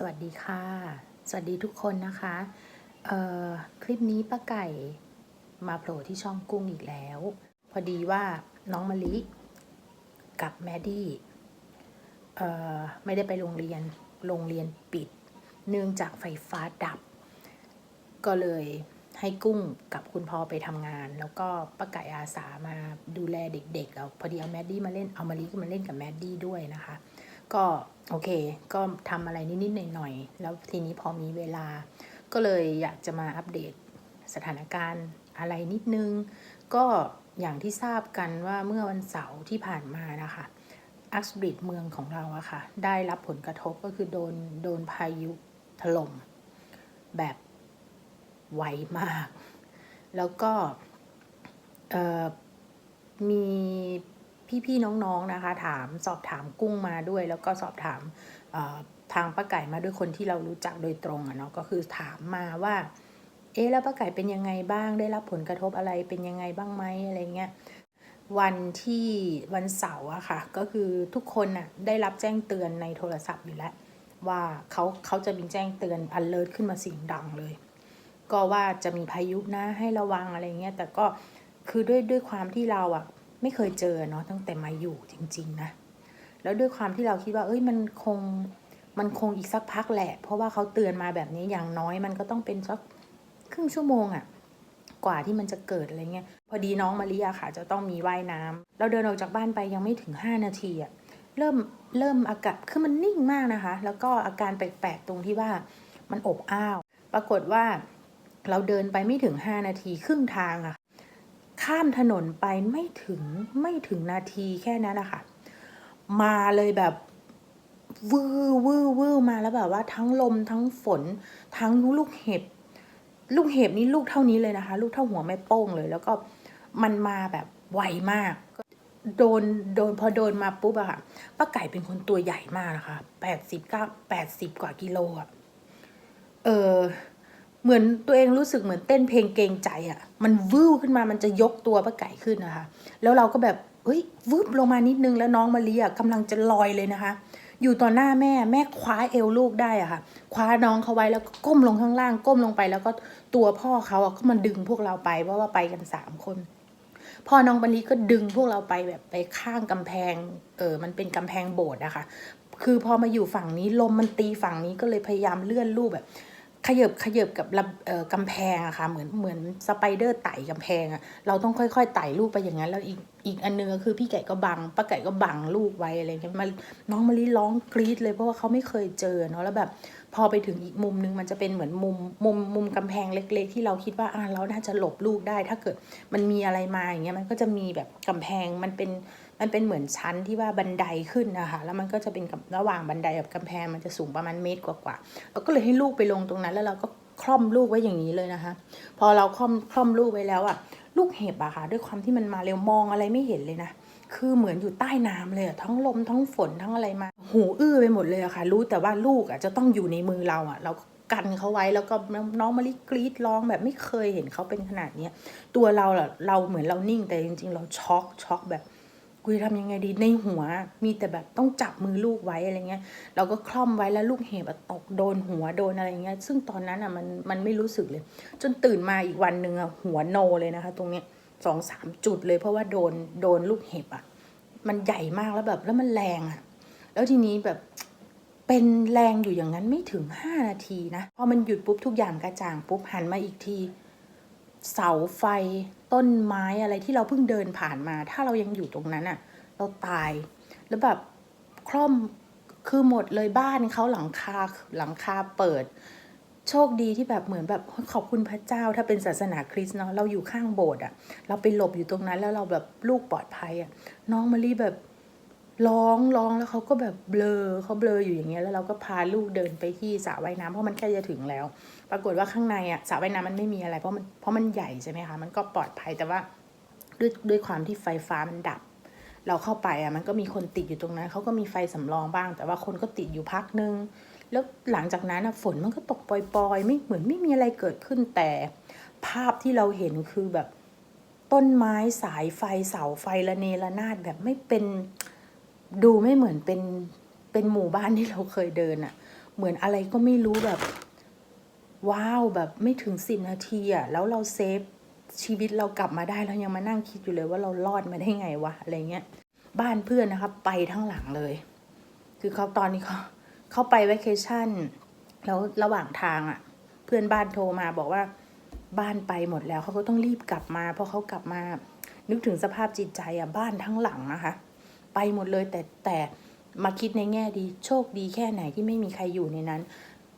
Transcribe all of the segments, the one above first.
สวัสดีค่ะ สวัสดีทุกคนนะคะเอ่อคลิปนี้ป้าไก่มาโผล่ที่ช่องกุ้งอีกแล้ว พอดีว่าน้องมะลิกับแมดดี้เอ่อไม่ได้ไปโรงเรียนโรงเรียนปิด เนื่องจากไฟฟ้าดับ ก็เลยให้กุ้งกับคุณพ่อไปทำงาน แล้วก็ป้าไก่อาสามาดูแลเด็กๆเอาพอดีเอาแมดดี้มาเล่นเอามะลิก็มาเล่นกับแมดดี้ด้วยนะคะ ก็โอเค ก็ทำอะไรนิดๆหน่อยๆแล้วทีนี้พอมีเวลา ก็เลยอยากจะมาอัปเดตสถานการณ์อะไรนิดนึง ก็อย่างที่ทราบกันว่าเมื่อวันเสาร์ที่ผ่านมานะคะอักษบริดเมืองของเราอะค่ะ ได้รับผลกระทบก็คือโดนโดนพายุถล่มแบบไวมาก แล้วก็มี พี่ๆน้องๆนะคะ ถามสอบถามกุ้งมาด้วย แล้วก็สอบถามทางป้าไก่มาด้วยคนที่เรารู้จักโดยตรงอะเนาะก็คือถามมาว่า เอ๊ะแล้วป้าไก่เป็นยังไงบ้าง ได้รับผลกระทบอะไรเป็นยังไงบ้างไหมอะไรเงี้ยวันที่วันเสาร์อะค่ะ ก็คือทุกคนน่ะได้รับแจ้งเตือนในโทรศัพท์อยู่แล้ว ว่าเขาเขาจะมีแจ้งเตือน alert ขึ้นมาเสียงดังเลย ก็ว่าจะมีพายุนะให้ระวังอะไรเงี้ยแต่ก็คือด้วยด้วยความที่เราอะ ไม่เคยเจอเนาะตั้งแต่มาอยู่จริง ๆ นะ แล้วด้วยความที่เราคิดว่า เอ้ยมันคงมันคงอีกสักพักแหละ เพราะว่าเขาเตือนมาแบบนี้อย่างน้อยมันก็ต้องเป็นสักครึ่งชั่วโมงอะกว่าที่มันจะเกิดอะไรเงี้ยพอดีน้องมาริยาค่ะ จะต้องมีว่ายน้ำเราเดินออกจากบ้านไปยังไม่ถึง 5 นาทีอะเริ่มเริ่มอากาศคือมันนิ่งมากนะคะ แล้วก็อาการแปลกๆตรงที่ว่ามันอบอ้าว ปรากฏว่าเราเดินไปไม่ถึง 5 นาทีครึ่งทางอะ ข้ามถนนไปไม่ถึงไม่ถึงนาทีแค่นั้นนะคะมาเลยแบบวือวือวือมาแล้วแบบว่าทั้งลมทั้งฝน ทั้งลูกเห็บ ลูกเห็บนี่ลูกเท่านี้เลยนะคะ ลูกเท่าหัวแม่โป้งเลย แล้วก็มันมาแบบไวมากโดนโดนพอโดนมาปุ๊บอะค่ะป้าไก่เป็นคนตัวใหญ่มากนะคะแปดสิบเก้าแปดสิบกว่ากิโลอะเออ เหมือนตัวเองรู้สึกเหมือนเต้นเพลงเกรงใจอะ่ะ มันวืบขึ้นมามันจะยกตัวป้าไก่ขึ้นนะคะ แล้วเราก็แบบเฮ้ยวืบลงมานิดนึงแล้วน้องมารีอะกำลังจะลอยเลยนะคะ อยู่ต่อหน้าแม่แม่คว้าเอวลูกได้อะค่ะ คว้าน้องเขาไว้แล้วก็ก้มลงข้างล่าง ก้มลงไปแล้วก็ตัวพ่อเขาอะก็มาดึงพวกเราไปเพราะว่าไปกันสามคนพ่อน้องบันลีก็ดึงพวกเราไปแบบไปข้างกำแพง เออ มันเป็นกำแพงโบสถ์อะคะ คือพอมาอยู่ฝั่งนี้ลมมันตีฝั่งนี้ก็เลยพยายามเลื่อนลูกแบบ ขยบขยบกับกำแพงอะค่ะเหมือนเหมือนสไปเดอร์ไต่กำแพงอะเราต้องค่อยๆไต่ลูกไปอย่างนั้นแล้วอีกอีกอันนึงก็คือพี่ไก่ก็บังป้าไก่ก็บังลูกไว้อะไรเงี้ยมาน้องมะลิร้องกรี๊ดเลยเพราะว่าเขาไม่เคยเจอเนาะแล้วแบบพอไปถึงอีกมุมนึงมันจะเป็นเหมือนมุมมุมมุมกำแพงเล็ก ๆ ที่เราคิดว่าอ่าเราน่าจะหลบลูกได้ ถ้าเกิดมันมีอะไรมาอย่างเงี้ยมันก็จะมีแบบกำแพงมันเป็น มันเป็นเหมือนชั้นที่ว่าบันไดขึ้นนะคะแล้วมันก็จะเป็นกับระหว่างบันไดกับกำแพงมันจะสูงประมาณเมตรกว่าๆเราก็เลยให้ลูกไปลงตรงนั้น แล้วเราก็คล่อมลูกไว้อย่างนี้เลยนะคะ พอเราคล่อมคล่อมลูกไว้แล้วอะลูกเห็บอะค่ะ ด้วยความที่มันมาเร็วมองอะไรไม่เห็นเลยนะคือเหมือนอยู่ใต้น้ำเลยทั้งลมทั้งฝนทั้งอะไรมา หูอื้อไปหมดเลยอะค่ะ รู้แต่ว่าลูกอะจะต้องอยู่ในมือเราอะเราก็กันเขาไว้แล้วก็น้องมะลิกรีดร้องแบบไม่เคยเห็นเขาเป็นขนาดเนี้ยตัวเราอะเราเหมือนเรานิ่งแต่จริง ๆ เราช็อกช็อกแบบ กูจะทำยังไงดีในหัว มีแต่แบบต้องจับมือลูกไว้อะไรเงี้ยเราก็คล่อมไว้แล้วลูกเห็บตกโดนหัวโดนอะไรเงี้ย ซึ่งตอนนั้นอะมันมันไม่รู้สึกเลย จนตื่นมาอีกวันหนึ่งอะหัวโนเลยนะคะ ตรงเนี้ยสองสามจุดเลยเพราะว่าโดนโดนลูกเห็บอะมันใหญ่มากแล้วแบบแล้วมันแรงอะ แล้วทีนี้แบบเป็นแรงอยู่อย่างนั้นไม่ถึงห้านาทีนะ พอมันหยุดปุ๊บทุกอย่างกระจ่างปุ๊บหันมาอีกที เสาไฟต้นไม้อะไรที่เราเพิ่งเดินผ่านมา ถ้าเรายังอยู่ตรงนั้นอะเราตาย แล้วแบบคล่อมคือหมดเลยบ้านเขาหลังคาหลังคาเปิด โชคดีที่แบบเหมือนแบบขอบคุณพระเจ้าถ้าเป็นศาสนาคริสต์เนาะเราอยู่ข้างโบสถ์อะเราไปหลบอยู่ตรงนั้นแล้วเราแบบลูกปลอดภัยอะน้องมารีแบบ ร้องร้องแล้วเขาก็แบบเบลอเขาเบลออยู่อย่างเงี้ยแล้วเราก็พาลูกเดินไปที่สระว่ายน้ำเพราะมันใกล้จะถึงแล้ว ปรากฏว่าข้างในอะสระว่ายน้ำมันไม่มีอะไรเพราะมันเพราะมันใหญ่ใช่ไหมคะมันก็ปลอดภัยแต่ว่าด้วยด้วยความที่ไฟฟ้ามันดับ เราเข้าไปอะมันก็มีคนติดอยู่ตรงนั้นเขาก็มีไฟสำรองบ้าง แต่ว่าคนก็ติดอยู่พักนึงแล้วหลังจากนั้นอะฝนมันก็ตกปล่อยๆ ไม่เหมือนไม่มีอะไรเกิดขึ้นแต่ ภาพที่เราเห็นคือแบบต้นไม้สายไฟเสาไฟระเนระนาดแบบไม่เป็น ดูไม่เหมือนเป็นเป็นหมู่บ้านที่เราเคยเดินอะเหมือนอะไรก็ไม่รู้แบบ ว้าวแบบไม่ถึงสิบนาทีอะแล้วเราเซฟชีวิตเรากลับมาได้เรายังมานั่งคิดอยู่เลยว่าเรารอดมาได้ไงวะอะไรเงี้ยบ้านเพื่อนนะครับไปทั้งหลังเลย คือเขาตอนนี้เขาเขาไปว a เคชั่นแล้วระหว่างทางอะ่ะ เพื่อนบ้านโทรมาบอกว่าบ้านไปหมดแล้วเขาก็ต้องรีบกลับมา เพราะเขากลับมา นึกถึงสภาพจิตใจอะ่ะบ้านทั้งหลังนะคะ ไปหมดเลยแต่แต่มาคิดในแง่ดีโชคดีแค่ไหนที่ไม่มีใครอยู่ในนั้น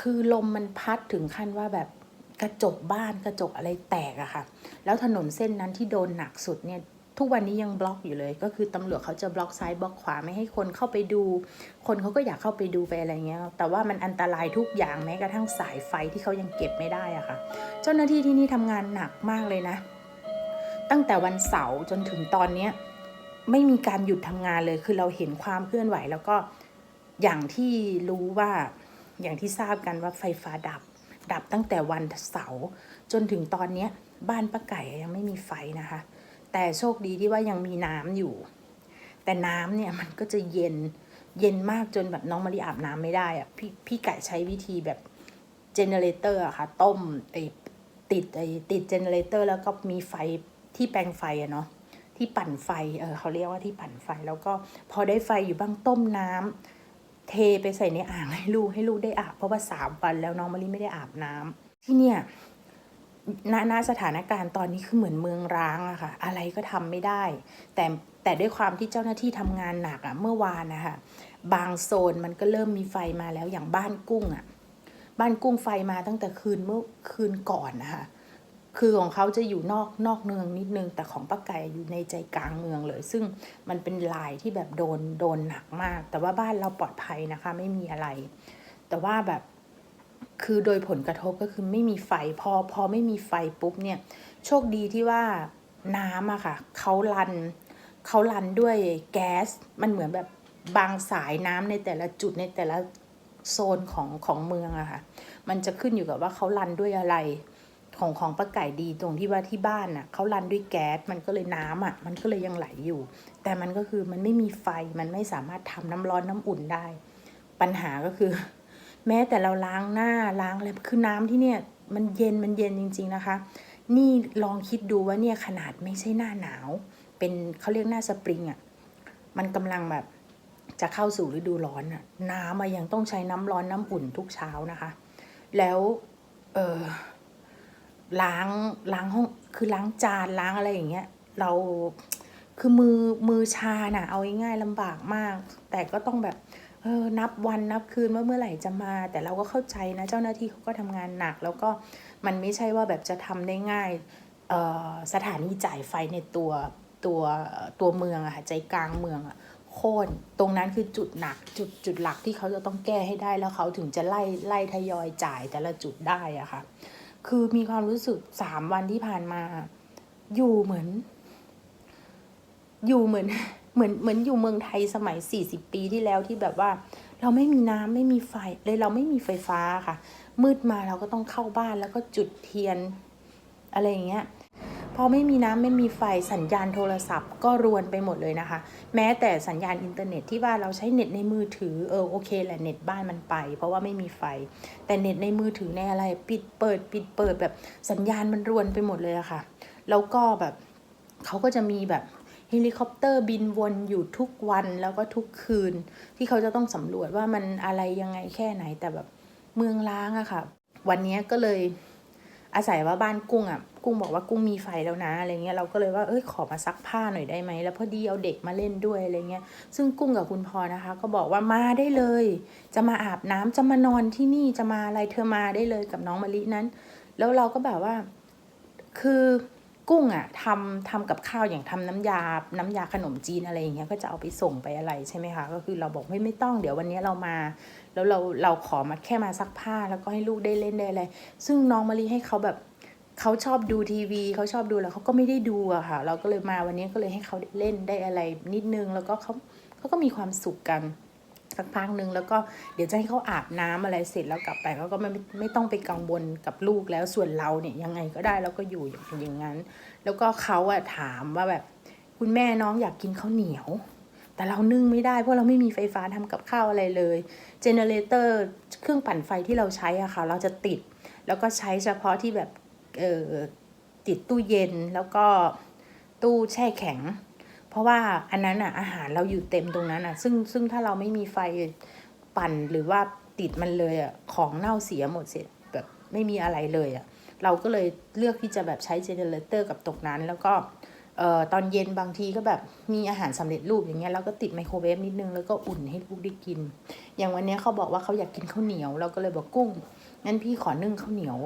คือลมมันพัดถึงขั้นว่าแบบกระจกบ้านกระจกอะไรแตกอะค่ะ แล้วถนนเส้นนั้นที่โดนหนักสุดเนี่ยทุกวันนี้ยังบล็อกอยู่เลย ก็คือตำรวจเขาจะบล็อกซ้ายบล็อกขวาไม่ให้คนเข้าไปดู คนเขาก็อยากเข้าไปดูไปอะไรเงี้ย แต่ว่ามันอันตรายทุกอย่างแม้กระทั่งสายไฟที่เขายังเก็บไม่ได้อะค่ะ เจ้าหน้าที่ที่นี่ทำงานหนักมากเลยนะ ตั้งแต่วันเสาร์จนถึงตอนเนี้ย ไม่มีการหยุดทำงานเลย คือเราเห็นความเคลื่อนไหว แล้วก็อย่างที่รู้ว่าอย่างที่ทราบกันว่าไฟฟ้าดับ ดับตั้งแต่วันเสาร์จนถึงตอนเนี้ยบ้านป้าไก่ยังไม่มีไฟนะคะ แต่โชคดีที่ว่ายังมีน้ำอยู่ แต่น้ำเนี่ยมันก็จะเย็นเย็นมากจนแบบน้องมะลิอาบน้ำไม่ได้อะพี่พี่ไก่ใช้วิธีแบบเจเนเรเตอร์อะค่ะ ต้มไอติดไอติดเจเนเรเตอร์แล้วก็มีไฟที่แปลงไฟอะเนาะ ที่ปั่นไฟเออเขาเรียกว่าที่ปั่นไฟ แล้วก็พอได้ไฟอยู่บ้างต้มน้ำเทไปใส่ในอ่างให้ลูกให้ลูกได้อาบเพราะว่าสามวันแล้วน้องมะลิไม่ได้อาบน้ำที่เนี่ยณณสถานการณ์ตอนนี้คือเหมือนเมืองร้างอะค่ะ อะไรก็ทำไม่ได้ แต่แต่ด้วยความที่เจ้าหน้าที่ทำงานหนักอะเมื่อวานนะคะบางโซนมันก็เริ่มมีไฟมาแล้วอย่างบ้านกุ้งอะบ้านกุ้งไฟมาตั้งแต่คืนเมื่อคืนก่อนนะคะ คือของเขาจะอยู่นอกนอกเมืองนิดนึง แต่ของป้าไก่อยู่ในใจกลางเมืองเลย ซึ่งมันเป็นลายที่แบบโดนโดนหนักมาก แต่ว่าบ้านเราปลอดภัยนะคะ ไม่มีอะไร แต่ว่าแบบคือโดยผลกระทบก็คือไม่มีไฟพอพอไม่มีไฟปุ๊บเนี่ย โชคดีที่ว่าน้ำอะค่ะเขารันเขารันด้วยแก๊สมันเหมือนแบบบางสายน้ำในแต่ละจุดในแต่ละโซนของของเมืองอะค่ะ มันจะขึ้นอยู่กับว่าเขารันด้วยอะไร ของของป้าไก่ดีตรงที่ว่าที่บ้านน่ะเขารันด้วยแก๊สมันก็เลยน้ำอะมันก็เลยยังไหลอยู่ แต่มันก็คือมันไม่มีไฟมันไม่สามารถทำน้ำร้อนน้ำอุ่นได้ ปัญหาก็คือ แม้แต่เราล้างหน้าล้างอะไรคือน้ำที่เนี่ย มันเย็นมันเย็นจริง ๆนะคะ นี่ลองคิดดูว่าเนี่ยขนาดไม่ใช่หน้าหนาว เป็นเขาเรียกหน้าสปริงอะมันกำลังแบบจะเข้าสู่ฤดูร้อนอะน้ำอะยังต้องใช้น้ำร้อนน้ำอุ่นทุกเช้านะคะ แล้วเออ ล้างล้างห้องคือล้างจานล้างอะไรอย่างเงี้ย เราคือมือมือชาน่ะ เอาง่ายๆลำบากมาก แต่ก็ต้องแบบเออนับวันนับคืนว่าเมื่อไหร่จะมา แต่เราก็เข้าใจนะเจ้าหน้าที่เขาก็ทำงานหนัก แล้วก็มันไม่ใช่ว่าแบบจะทำได้ง่ายเออสถานีจ่ายไฟในตัวตัวตัวเมืองอะค่ะใจกลางเมืองอะโค่นตรงนั้นคือจุดหนักจุดจุดหลักที่เขาจะต้องแก้ให้ได้แล้วเขาถึงจะไล่ไล่ทยอยจ่ายแต่ละจุดได้อะค่ะ คือมีความรู้สึกสามวันที่ผ่านมา อยู่เหมือน อยู่เหมือน เหมือนเหมือนอยู่เมืองไทยสมัยสี่สิบปีที่แล้วที่แบบว่า เราไม่มีน้ำไม่มีไฟเลยเราไม่มีไฟฟ้าค่ะ มืดมาเราก็ต้องเข้าบ้านแล้วก็จุดเทียน อะไรอย่างเงี้ย พอไม่มีน้ำไม่มีไฟสัญญาณโทรศัพท์ ก็รวนไปหมดเลยนะคะ แม้แต่สัญญาณอินเทอร์เน็ตที่ว่าเราใช้เน็ตในมือถือเออโอเคแหละเน็ตบ้านมันไป เพราะว่าไม่มีไฟ แต่เน็ตในมือถือในอะไรปิดเปิด ปิดเปิดแบบสัญญาณมันรวนไปหมดเลยอะค่ะ แล้วก็แบบเขาก็จะมีแบบเฮลิคอปเตอร์บินวนอยู่ทุกวันแล้วก็ทุกคืน ที่เขาจะต้องสำรวจว่ามันอะไรยังไงแค่ไหนแต่แบบเมืองล้างอะค่ะ วันนี้ก็เลยอาศัยว่าบ้านกุ้งอะ กุ้งบอกว่ากุ้งมีไฟแล้วนะอะไรเงี้ยเราก็เลยว่าเอ้ยขอมาซักผ้าหน่อยได้ไหมแล้วพอดีเอาเด็กมาเล่นด้วยอะไรเงี้ยซึ่งกุ้งกับคุณพอนะคะ ก็บอกว่ามาได้เลย จะมาอาบน้ำจะมานอนที่นี่จะมาอะไรเธอมาได้เลยกับน้องมะลินั้น แล้วเราก็แบบว่า คือกุ้งอะทำทำกับข้าวอย่างทำน้ำยา น้ำยาขนมจีนอะไรอย่างเงี้ยก็จะเอาไปส่งไปอะไรใช่ไหมคะก็คือเราบอกไม่ไม่ต้องเดี๋ยววันนี้เรามา แล้วเราเราขอมาแค่มาซักผ้าแล้วก็ให้ลูกได้เล่นได้อะไรซึ่งน้องมะลิให้เขาแบบ เขาชอบดูทีวีเขาชอบดูแล้วเขาก็ไม่ได้ดูอะค่ะ เราก็เลยมาวันนี้ก็เลยให้เขาเล่นได้อะไรนิดนึงแล้วก็เขาเขาก็มีความสุขกันสักพักหนึ่งแล้วก็เดี๋ยวจะให้เขาอาบน้ำอะไรเสร็จแล้วกลับไปเขาก็ไม่ไม่ต้องไปกังวลกับลูกแล้วส่วนเราเนี่ยยังไงก็ได้แล้วก็อยู่อย่างงนั้น แล้วก็เขาอะถามว่าแบบคุณแม่น้องอยากกินข้าวเหนียว แต่เรานึ่งไม่ได้เพราะเราไม่มีไฟฟ้าทำกับข้าวอะไรเลยเจเนเรเตอร์เครื่องปั่นไฟที่เราใช้อะค่ะเราจะติด แล้วก็ใช้เฉพาะที่แบบ ติดตู้เย็นแล้วก็ตู้แช่แข็ง เพราะว่าอันนั้นอะอาหารเราอยู่เต็มตรงนั้นอะซึ่งซึ่งถ้าเราไม่มีไฟปั่นหรือว่าติดมันเลยอะของเน่าเสียหมดเสร็จแบบไม่มีอะไรเลยอะเราก็เลยเลือกที่จะแบบใช้เจเนเรเตอร์กับตรงนั้น แล้วก็เอ่อตอนเย็นบางทีก็แบบมีอาหารสำเร็จรูปอย่างเงี้ยเราก็ติดไมโครเวฟนิดนึงแล้วก็อุ่นให้ลูกได้กิน อย่างวันนี้เขาบอกว่าเขาอยากกินข้าวเหนียว เราก็เลยบอกกุ้งงั้นพี่ขอนึ่งข้าวเหนียว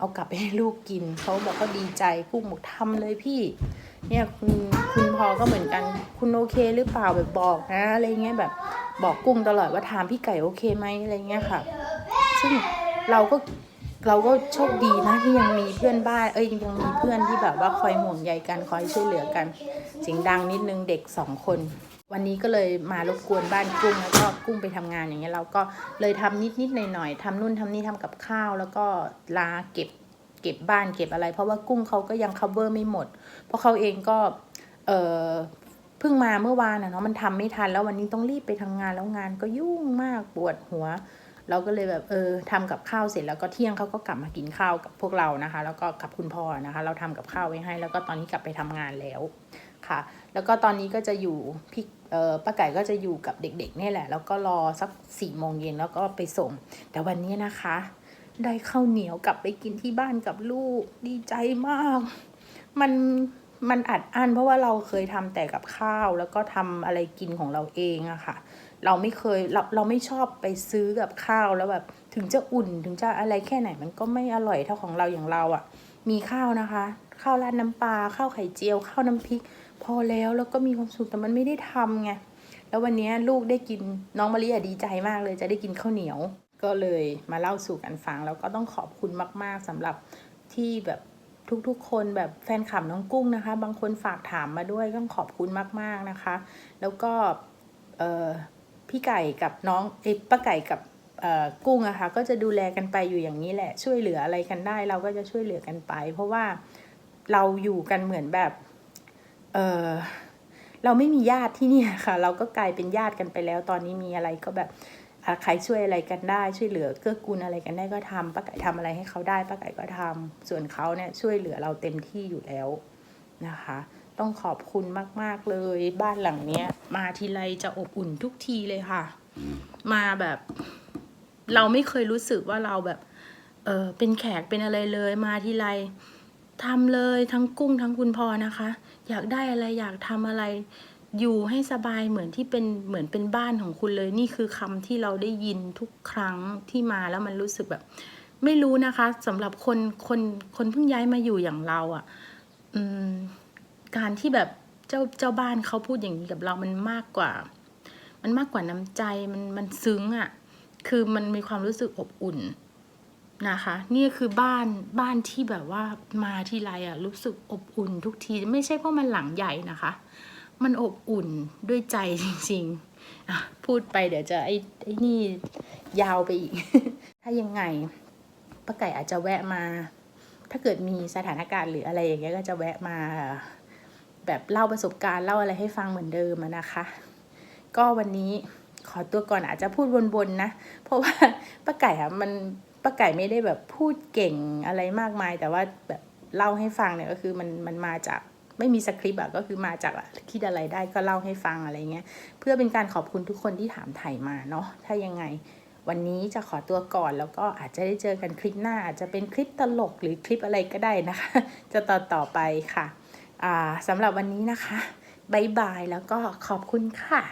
เอากลับไปให้ลูกกิน เขาบอกก็ดีใจกุ้งบอกทำเลยพี่ เนี่ยคุณคุณพอก็เหมือนกัน คุณโอเคหรือเปล่าแบบบอกนะอะไรเงี้ยแบบบอกกุ้งตลอดว่าถามพี่ไก่โอเคไหมอะไรเงี้ยค่ะ ซึ่งเราก็เราก็โชคดีนะที่ยังมีเพื่อนบ้าน เอ้ยยังมีเพื่อนที่แบบว่าคอยห่วงใยกันคอยช่วยเหลือกันเสียงดังนิดนึงเด็กสองคน วันนี้ก็เลยมารบกวนบ้านกุ้งแล้วก็กุ้งไปทำงานอย่างเงี้ยเราก็เลยทำนิดนิดหน่อยหน่อยทำนู่นทำนี่ทำกับข้าว แล้วก็ลาเก็บเก็บบ้านเก็บอะไร เพราะว่ากุ้งเขาก็ยัง cover ไม่หมด เพราะเขาเองก็เออเพิ่งมาเมื่อวานนะเนาะมันทำไม่ทันแล้ววันนี้ต้องรีบไปทำงานแล้วงานก็ยุ่งมากปวดหัว เราก็เลยแบบเออทำกับข้าวเสร็จแล้วก็เที่ยงเขาก็กลับมากินข้าวกับพวกเรานะคะ แล้วก็กับคุณพ่อนะคะ เราทำกับข้าวไว้ให้ แล้วก็ตอนนี้กลับไปทำงานแล้วค่ะ แล้วก็ตอนนี้ก็จะอยู่พี่ ป้าไก่ก็จะอยู่กับเด็กๆนี่แหละ แล้วก็รอสักสี่โมงเย็นแล้วก็ไปส่ง แต่วันนี้นะคะ ได้ข้าวเหนียวกลับไปกินที่บ้านกับลูกดีใจมาก มันมันอัดอั้นเพราะว่าเราเคยทำแต่กับข้าวแล้วก็ทำอะไรกินของเราเองอะค่ะ เราไม่เคยเราเราไม่ชอบไปซื้อกับข้าวแล้วแบบถึงจะอุ่นถึงจะอะไรแค่ไหนมันก็ไม่อร่อยเท่าของเราอย่างเราอะ่ะมีข้าวนะคะ ข้าวราดน้ำปลาข้าวไข่เจียว ข้าวน้ำพริก พอแล้วแล้วก็มีความสุขแต่มันไม่ได้ทำไงแล้ววันนี้ลูกได้กินน้องมะลิอะดีใจมากเลย จะได้กินข้าวเหนียว ก็เลยมาเล่าสู่กันฟังแล้วก็ต้องขอบคุณมาก ๆสำหรับที่แบบทุกๆ คนแบบแฟนคลับน้องกุ้งนะคะ บางคนฝากถามมาด้วยต้องขอบคุณมากๆนะคะ แล้วก็เออพี่ไก่กับน้องเอ้ป้าไก่กับกุ้งอะค่ะก็จะดูแลกันไปอยู่อย่างนี้แหละช่วยเหลืออะไรกันได้ เราก็จะช่วยเหลือกันไป เพราะว่าเราอยู่กันเหมือนแบบ เออเราไม่มีญาติที่นี่ค่ะ เราก็กลายเป็นญาติกันไปแล้ว ตอนนี้มีอะไรก็แบบใครช่วยอะไรกันได้ ช่วยเหลือเกื้อกูลอะไรกันได้ก็ทำป้าไก่ทำอะไรให้เขาได้ป้าไก่ก็ทำส่วนเขาเนี่ยช่วยเหลือเราเต็มที่อยู่แล้วนะคะ ต้องขอบคุณมาก ๆ เลยบ้านหลังเนี้ย มาทีไรจะอบอุ่นทุกทีเลยค่ะ มาแบบ เราไม่เคยรู้สึกว่าเราแบบ เออเป็นแขกเป็นอะไรเลย มาทีไร ทำเลยทั้งกุ้งทั้งคุณพอนะคะ อยากได้อะไรอยากทำอะไร อยู่ให้สบายเหมือนที่เป็นเหมือนเป็นบ้านของคุณเลย นี่คือคำที่เราได้ยินทุกครั้งที่มาแล้วมันรู้สึกแบบ ไม่รู้นะคะสำหรับคนคนคนเพิ่งย้ายมาอยู่อย่างเราอะ่ะการที่แบบเจ้าเจ้าบ้านเขาพูดอย่างนี้กับเรามันมากกว่า มันมากกว่าน้ำใจมันมันซึ้งอะ่ะ คือมันมีความรู้สึกอบอุ่น นะคะ นี่คือบ้านบ้านที่แบบว่ามาที่ไรอะ่ะรู้สึกอบอุ่นทุกทีไม่ใช่เพราะมันหลังใหญ่นะคะ มันอบอุ่นด้วยใจจริงๆพูดไปเดี๋ยวจะไอ้ไอ้นี่ยาวไปอีก ถ้ายังไงป้าไก่อาจจะแวะมา ถ้าเกิดมีสถานการณ์หรืออะไรอย่างเงี้ยก็จะแวะมาแบบเล่าประสบการณ์เล่าอะไรให้ฟังเหมือนเดิมนะคะ ก็วันนี้ขอตัวก่อนอาจจะพูดวนๆนะ เพราะว่าป้าไก่อะมัน ป้าไก่ไม่ได้แบบพูดเก่งอะไรมากมาย แต่ว่าแบบเล่าให้ฟังเนี่ยก็คือมันมันมาจากไม่มีสคริปต์อะก็คือมาจากคิดอะไรได้ก็เล่าให้ฟังอะไรเงี้ยเพื่อเป็นการขอบคุณทุกคนที่ถามไถ่มาเนาะถ้ายังไง วันนี้จะขอตัวก่อนแล้วก็อาจจะได้เจอกันคลิปหน้า อาจจะเป็นคลิปตลกหรือคลิปอะไรก็ได้นะคะ จะต่อต่อไปค่ะสำหรับวันนี้นะคะบายบายแล้วก็ขอบคุณค่ะ